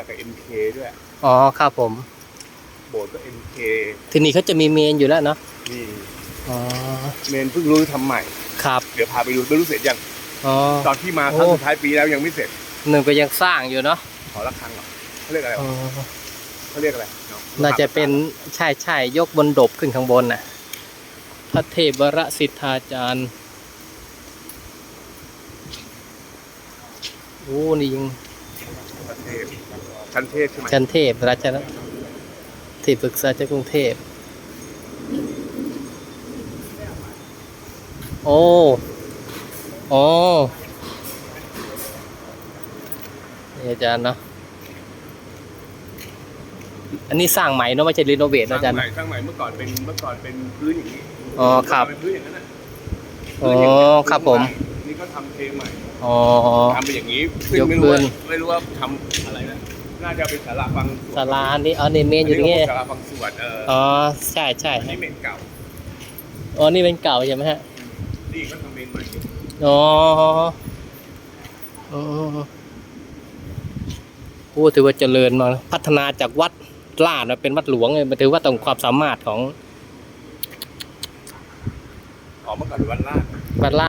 อย่างกับ MK ด้วย อ๋อครับผม โบสถ์ก็ MK ทีนี้เขาจะมีเมนอยู่แล้วเนาะนี่อ๋อเมนเพิ่งรู้ทำใหม่ ครับเดี๋ยวพาไปดูไม่รู้เสร็จยัง อ๋อ ตอนที่มาครั้งโอ้ สุดท้ายปีแล้วยังไม่เสร็จ หนึ่งก็ยังสร้างอยู่เนาะขอระฆังเหรอเขาเรียกอะไรอ๋วะอเขาเรียกอะไรเนาะน่าจะเป็นใช่ใช่ยกบนดบขึ้นข้างบนน่ะพระเทพวรสิทธาจารย์โอ้นี่ยิงประเทศ ชั้นเทพใช่ไหมชั้นเทพราชนะที่ปรึกษาจากกรุงเทพ โอ้ โอ้นี่อาจารย์เนาะ อันนี้สร้างใหม่เนาะไม่ใช่รีโนเวทสเนร้าอะอาจารงย์ ใหม่สร้างใหม่เมื่อก่อนเป็นเมื่อก่อนเป็นพื้นอย่างนี้อ๋อครับ เป็นพื้นอย่างนั้นน่ะอ๋อครับผม นี่ก็ทำเทใหม่อ๋อ ทำเป็นอย่างนี้ซึ่งยกไม่รู้ว่าพื้น ไม่รู้ว่าทำอะไรนะ น่าจะเป็นศาลาฟังสวดศาลาอันนี้อ๋อนี่เมนอยู่ตรงนี้ก็เป็นศาลาฟังสวดเอออ๋อใช่ใช่อันนี้เมนเก่าอ๋อนี่เป็นเก่าใช่ไหมฮะนี่ก็ทำเมนใหม่อยู่อ๋ออ๋อโอ้ถือว่าเจริญมากนะพัฒนาจากวัดลาดมาเป็นวัดหลวงเลยมันถือว่าต้องความสามารถของอ๋อเมื่อก่อนเป็นวัดลาดวัดลาด